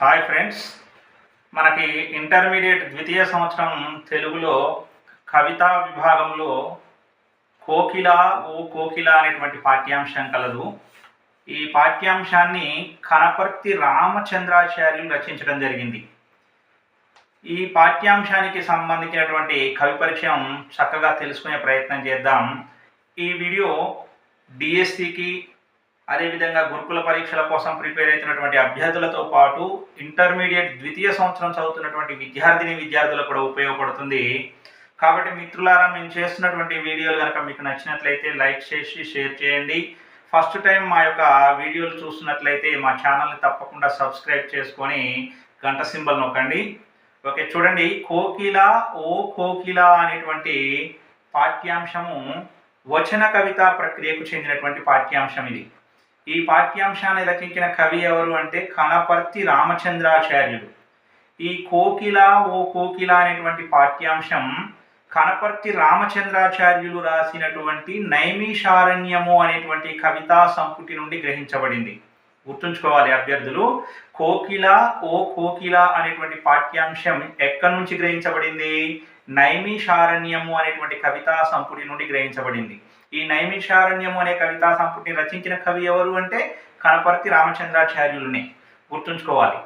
Hi friends. మనకి intermediate ద్వితీయ సంవత్సరం తెలుగులో కవితా విభాగంలో కోకిల ఓ కోకిల అనేటువంటి పాఠ్యాంశం కలదు. ఈ పాఠ్యాంశాన్ని కనపర్తి రామచంద్రాచార్యులు రచించడం జరిగింది. ఈ పాఠ్యాంశానికి సంబంధించినటువంటి కవి పరిచయం చక్కగా తెలుసుకునే ప్రయత్నం చేద్దాం. ఈ వీడియో డిఎస్సికి అదేవిధంగా గురుకుల పరీక్షల కోసం ప్రిపేర్ అవుతున్నటువంటి అభ్యర్థులతో పాటు ఇంటర్మీడియట్ ద్వితీయ సంవత్సరం చదువుతున్నటువంటి విద్యార్థిని విద్యార్థులకు కూడా ఉపయోగపడుతుంది. కాబట్టి మిత్రులారా మేము చేస్తున్నటువంటి వీడియోలు కనుక మీకు నచ్చినట్లయితే లైక్ చేసి షేర్ చేయండి. ఫస్ట్ టైం మా యొక్క వీడియోలు చూస్తున్నట్లయితే మా ఛానల్ని తప్పకుండా సబ్స్క్రైబ్ చేసుకొని గంట సింబల్ నొక్కండి. ఓకే చూడండి. కోకిల ఓ కోకిల అనేటువంటి పాఠ్యాంశము వచన కవిత ప్రక్రియకు చెందినటువంటి పాఠ్యాంశం ఇది. ఈ పాఠ్యాంశాన్ని రచించిన కవి ఎవరు అంటే కనపర్తి రామచంద్రాచార్యుడు. ఈ కోకిల ఓ కోకిల అనేటువంటి పాఠ్యాంశం కనపర్తి రామచంద్రాచార్యులు రాసినటువంటి నైమిషారణ్యము అనేటువంటి కవితా సంపుటి నుండి గ్రహించబడింది. గుర్తుంచుకోవాలి అభ్యర్థులు కోకిల ఓ కోకిల అనేటువంటి పాఠ్యాంశం ఎక్కడి నుంచి గ్రహించబడింది? నైమిషారణ్యము అనేటువంటి కవితా సంపుటి నుండి గ్రహించబడింది. ఈ నైమిషారణ్యము అనే కవితా సంపుటిని రచించిన కవి ఎవరు అంటే కనపర్తి రామచంద్రాచార్యులునే. గుర్తుంచుకోవాలి.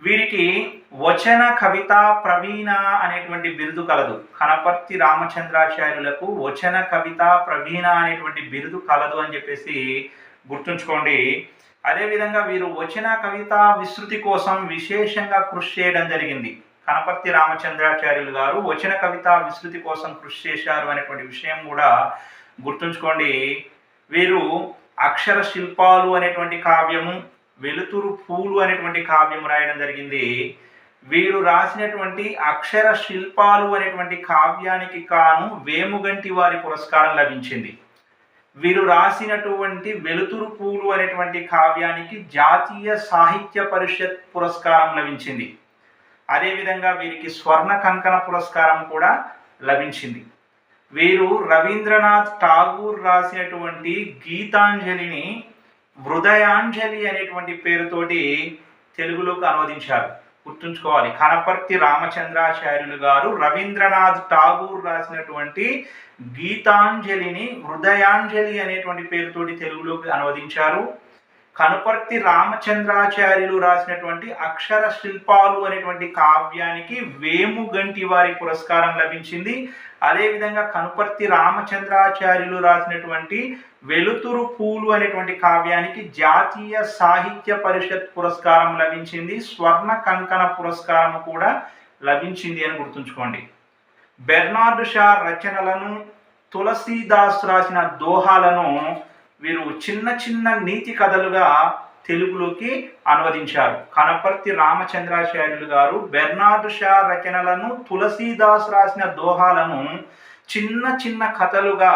వీరికి వచన కవిత ప్రవీణ అనేటువంటి బిరుదు కలదు. కనపర్తి రామచంద్రాచార్యులకు వచన కవిత ప్రవీణ అనేటువంటి బిరుదు కలదు అని చెప్పేసి గుర్తుంచుకోండి. అదేవిధంగా వీరు వచన కవిత విస్తృతి కోసం విశేషంగా కృషి చేయడం జరిగింది. కనపర్తి రామచంద్రాచార్యులు గారు వచన కవిత విస్తృతి కోసం కృషి చేశారు అనేటువంటి విషయం కూడా గుర్తుంచుకోండి వీరు అక్షర శిల్పాలు అనేటువంటి కావ్యము వెలుతురు పూలు అనేటువంటి కావ్యం రాయడం జరిగింది. వీరు రాసినటువంటి అక్షర శిల్పాలు అనేటువంటి కావ్యానికి కాను వేముగంటి వారి పురస్కారం లభించింది. వీరు రాసినటువంటి వెలుతురు పూలు అనేటువంటి కావ్యానికి జాతీయ సాహిత్య పరిషత్ పురస్కారం లభించింది. అదేవిధంగా వీరికి స్వర్ణ కంకణ పురస్కారం కూడా లభించింది. వీరు రవీంద్రనాథ్ ఠాగూర్ రాసినటువంటి గీతాంజలిని హృదయాంజలి అనేటువంటి పేరుతోటి తెలుగులోకి అనువదించారు. గుర్తుంచుకోవాలి. కనపర్తి రామచంద్రాచార్యులు గారు రవీంద్రనాథ్ ఠాగూర్ రాసినటువంటి గీతాంజలిని హృదయాంజలి అనేటువంటి పేరుతోటి తెలుగులోకి అనువదించారు. కనుపర్తి రామచంద్రాచార్యులు రాసినటువంటి అక్షర శిల్పాలు అనేటువంటి కావ్యానికి వేముగంటి వారి పురస్కారం లభించింది. అదేవిధంగా కనుపర్తి రామచంద్రాచార్యులు రాసినటువంటి వెలుతురు పూలు అనేటువంటి కావ్యానికి జాతీయ సాహిత్య పరిషత్ పురస్కారం లభించింది. స్వర్ణ కంకణ పురస్కారం కూడా లభించింది అని గుర్తుంచుకోండి. బెర్నార్డ్ షా రచనలను తులసీదాస్ రాసిన దోహాలను వీరు చిన్న చిన్న నీతి కథలుగా తెలుగులోకి అనువదించారు. కనపర్తి రామచంద్రాచార్యులు గారు బెర్నార్డ్ షా రచనలను తులసీదాస్ రాసిన దోహాలను చిన్న చిన్న కథలుగా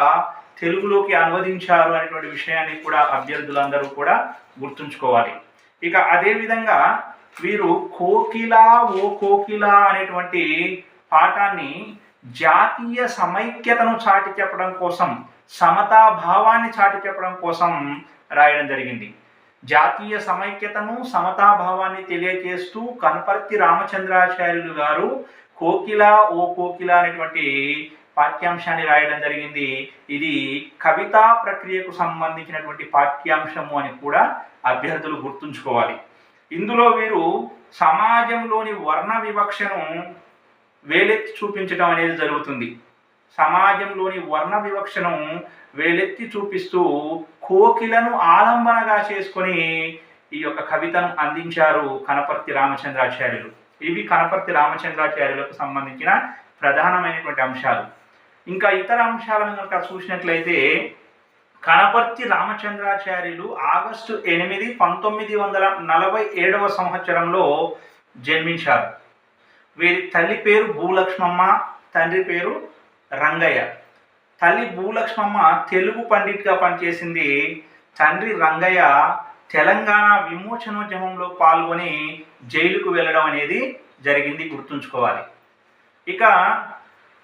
తెలుగులోకి అనువదించారు అనేటువంటి విషయాన్ని కూడా అభ్యర్థులందరూ కూడా గుర్తుంచుకోవాలి. ఇక అదేవిధంగా వీరు కోకిల ఓ కోకిల అనేటువంటి పాఠాన్ని జాతీయ సమైక్యతను చాటి చెప్పడం కోసం సమతా భావాన్ని చాటి చెప్పడం కోసం రాయడం జరిగింది. జాతీయ సమైక్యతను సమతాభావాన్ని తెలియజేస్తూ కనపర్తి రామచంద్రాచార్యులు గారు కోకిల ఓ కోకిల అనేటువంటి పాఠ్యాంశాన్ని రాయడం జరిగింది. ఇది కవితా ప్రక్రియకు సంబంధించినటువంటి పాఠ్యాంశము అని కూడా అభ్యర్థులు గుర్తుంచుకోవాలి. ఇందులో వీరు సమాజంలోని వర్ణ వివక్షను వేలెత్తి చూపించడం అనేది జరుగుతుంది. సమాజంలోని వర్ణ వివక్షను వేలెత్తి చూపిస్తూ కోకిలను ఆలంబనగా చేసుకొని ఈ యొక్క కవితను అందించారు కనపర్తి రామచంద్రాచార్యులు. ఇవి కనపర్తి రామచంద్రాచార్యులకు సంబంధించిన ప్రధానమైనటువంటి అంశాలు. ఇంకా ఇతర అంశాలను కనుక చూసినట్లయితే కనపర్తి రామచంద్రాచార్యులు ఆగస్టు ఎనిమిది పంతొమ్మిది వందల నలభై ఏడవ సంవత్సరంలో జన్మించారు. వీరి తల్లి పేరు భూలక్ష్మమ్మ తండ్రి పేరు రంగయ్య. తల్లి భూలక్ష్మమ్మ తెలుగు పండిట్గా పనిచేసింది. తండ్రి రంగయ్య తెలంగాణ విమోచనోద్యమంలో పాల్గొని జైలుకు వెళ్ళడం అనేది జరిగింది గుర్తుంచుకోవాలి. ఇక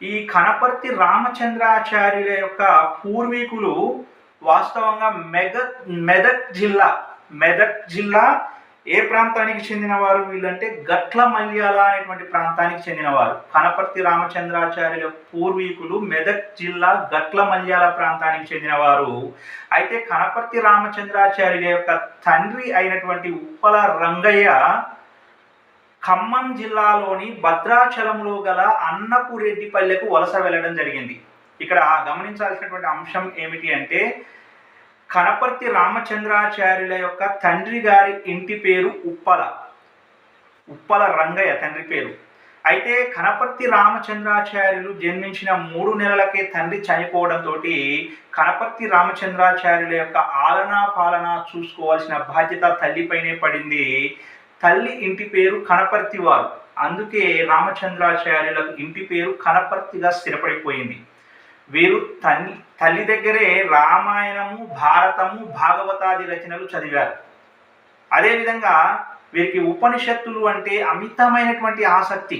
ఈ కనపర్తి రామచంద్రాచార్యుల యొక్క పూర్వీకులు వాస్తవంగా మెగ మెదక్ జిల్లా మెదక్ జిల్లా ఏ ప్రాంతానికి చెందినవారు వీళ్ళంటే గట్ల మల్యాల అనేటువంటి ప్రాంతానికి చెందినవారు. కనపర్తి రామచంద్రాచార్యుల పూర్వీకులు మెదక్ జిల్లా గట్ల మల్యాల ప్రాంతానికి చెందినవారు. అయితే కనపర్తి రామచంద్రాచార్యుల యొక్క తండ్రి అయినటువంటి ఉప్పల రంగయ్య ఖమ్మం జిల్లాలోని భద్రాచలంలో గల అన్నపురెడ్డిపల్లెకు వలస వెళ్ళడం జరిగింది. ఇక్కడ గమనించాల్సినటువంటి అంశం ఏమిటి అంటే కనపర్తి రామచంద్రాచార్యుల యొక్క తండ్రి గారి ఇంటి పేరు ఉప్పల. ఉప్పల రంగయ్య తండ్రి పేరు. అయితే కనపర్తి రామచంద్రాచార్యులు జన్మించిన మూడు నెలలకే తండ్రి చనిపోవడంతో కనపర్తి రామచంద్రాచార్యుల యొక్క ఆలనా పాలన చూసుకోవాల్సిన బాధ్యత తల్లిపైనే పడింది. తల్లి ఇంటి పేరు కనపర్తి వారు. అందుకే రామచంద్రాచార్యులకు ఇంటి పేరు కనపర్తిగా స్థిరపడిపోయింది. వీరు తల్లి తల్లి దగ్గరే రామాయణము భారతము భాగవతాది రచనలు చదివారు. అదేవిధంగా వీరికి ఉపనిషత్తులు అంటే అమితమైనటువంటి ఆసక్తి.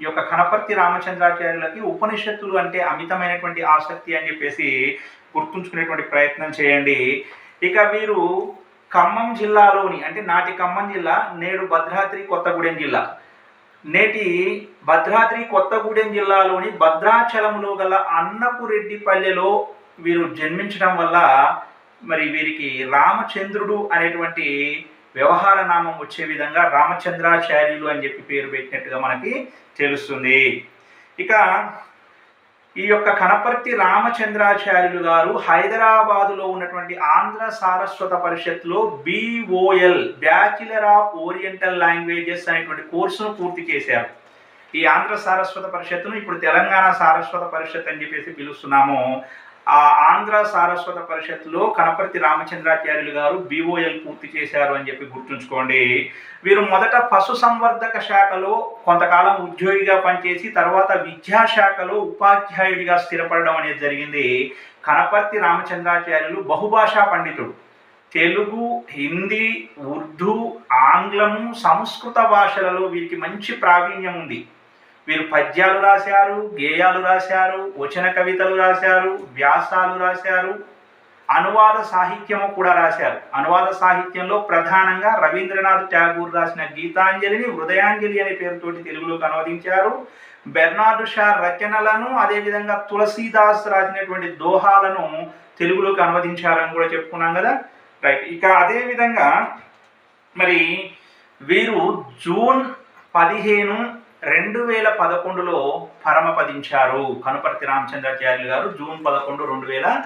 ఈ యొక్క కనపర్తి రామచంద్రాచార్యులకి ఉపనిషత్తులు అంటే అమితమైనటువంటి ఆసక్తి అని చెప్పేసి గుర్తుంచుకునేటువంటి ప్రయత్నం చేయండి. ఇక వీరు ఖమ్మం జిల్లాలోని అంటే నాటి ఖమ్మం జిల్లా నేడు భద్రాద్రి కొత్తగూడెం జిల్లా. నేటి భద్రాద్రి కొత్తగూడెం జిల్లాలోని భద్రాచలంలో గల అన్నపురెడ్డిపల్లెలో వీరు జన్మించడం వల్ల మరి వీరికి రామచంద్రుడు అనేటువంటి వ్యవహార నామం వచ్చే విధంగా రామచంద్రాచార్యులు అని చెప్పి పేరు పెట్టినట్టుగా మనకి తెలుస్తుంది. ఇక ఈ యొక్క కనపర్తి రామచంద్రాచార్యులు గారు హైదరాబాదులో ఉన్నటువంటి Andhra Saraswata పరిషత్లో BOL bachelor of oriental languages అనేటువంటి కోర్సును పూర్తి చేశారు. ఈ ఆంధ్ర సారస్వత పరిషత్తును ఇప్పుడు తెలంగాణ సారస్వత పరిషత్ అని చెప్పేసి పిలుస్తున్నాము. ఆ ఆంధ్ర సారస్వత పరిషత్లో కనపర్తి రామచంద్రాచార్యులు గారు బీఓఎల్ పూర్తి చేశారు అని చెప్పి గుర్తుంచుకోండి. వీరు మొదట పశు సంవర్ధక శాఖలో కొంతకాలం ఉద్యోగిగా పనిచేసి తర్వాత విద్యాశాఖలో ఉపాధ్యాయుడిగా స్థిరపడడం అనేది జరిగింది. కనపర్తి రామచంద్రాచార్యులు బహుభాషా పండితుడు. తెలుగు హిందీ ఉర్దూ ఆంగ్లము సంస్కృత భాషలలో వీరికి మంచి ప్రావీణ్యం ఉంది. వీరు పద్యాలు రాశారు గేయాలు రాశారు వచన కవితలు రాశారు వ్యాసాలు రాశారు అనువాద సాహిత్యము కూడా రాశారు. అనువాద సాహిత్యంలో ప్రధానంగా రవీంద్రనాథ్ ఠాగూర్ రాసిన గీతాంజలిని హృదయాంజలి అనే పేరుతోటి తెలుగులోకి అనువదించారు. బెర్నార్డు షా రచనలను అదేవిధంగా తులసీదాస్ రాసినటువంటి దోహాలను తెలుగులోకి అనువదించారని కూడా చెప్పుకున్నాం కదా. రైట్ ఇక అదేవిధంగా మరి వీరు జూన్ పదిహేను రెండు వేల పదకొండులో పరమపదించారు. కనుపర్తి రామచంద్రాచార్యులు గారు జూన్ పదకొండు రెండు వేల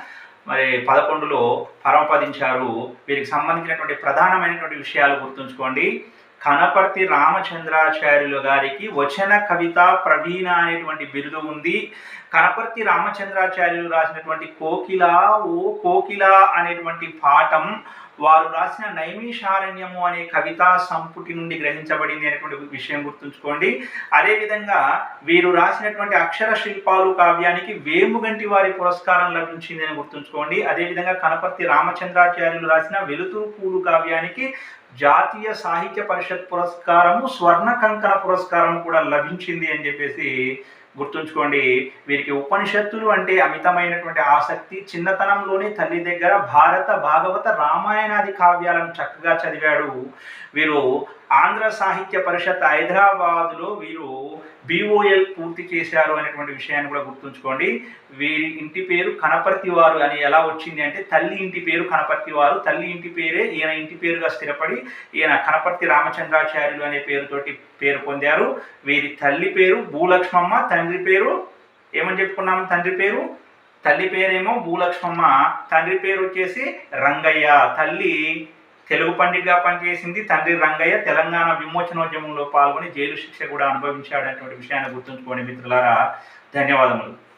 మరి పదకొండులో పరమపదించారు. వీరికి సంబంధించినటువంటి ప్రధానమైనటువంటి విషయాలు గుర్తుంచుకోండి. కనపర్తి రామచంద్రాచార్యులు గారికి వచన కవిత ప్రవీణ అనేటువంటి బిరుదు ఉంది. కనపర్తి రామచంద్రాచార్యులు రాసినటువంటి కోకిల ఓ కోకిల అనేటువంటి పాఠం వారు రాసిన నైమిషారణ్యము అనే కవితా సంపుటి నుండి గ్రహించబడింది అనేటువంటి విషయం గుర్తుంచుకోండి. అదేవిధంగా వీరు రాసినటువంటి అక్షర శిల్పాలు కావ్యానికి వేముగంటి వారి పురస్కారం లభించింది అని గుర్తుంచుకోండి. అదేవిధంగా కనపర్తి రామచంద్రాచార్యులు రాసిన వెలుతురు పూలు కావ్యానికి జాతీయ సాహిత్య పరిషత్ పురస్కారము స్వర్ణ కంకణ పురస్కారం కూడా లభించింది అని చెప్పేసి గుర్తుంచుకోండి వీరికి ఉపనిషత్తులు అంటే అమితమైనటువంటి ఆసక్తి చిన్నతనంలోనే తల్లి దగ్గర భారత భాగవత రామాయణాది కావ్యాలను చక్కగా చదివాడు. వీరు ఆంధ్ర సాహిత్య పరిషత్ హైదరాబాదులో వీరు బిఓఎల్ పూర్తి చేశారు అనేటువంటి విషయాన్ని కూడా గుర్తుంచుకోండి. వీరి ఇంటి పేరు కనపర్తివారు అని ఎలా వచ్చింది అంటే తల్లి ఇంటి పేరు కనపర్తివారు. తల్లి ఇంటి పేరే ఈయన ఇంటి పేరుగా స్థిరపడి ఈయన కనపర్తి రామచంద్రాచార్యులు అనే పేరుతోటి పేరు పొందారు. వీరి తల్లి పేరు భూలక్ష్మమ్మ తండ్రి పేరు ఏమని చెప్పుకున్నాము? తండ్రి పేరు? తల్లి పేరేమో భూలక్ష్మమ్మ తండ్రి పేరు వచ్చేసి రంగయ్య. తల్లి తెలుగు పండిట్గా పనిచేసింది తండ్రి రంగయ్య. తెలంగాణ విమోచనోద్యమంలో పాల్గొని జైలు శిక్ష కూడా అనుభవించాడనేటువంటి విషయాన్ని గుర్తుంచుకోండి మిత్రులారా. ధన్యవాదములు.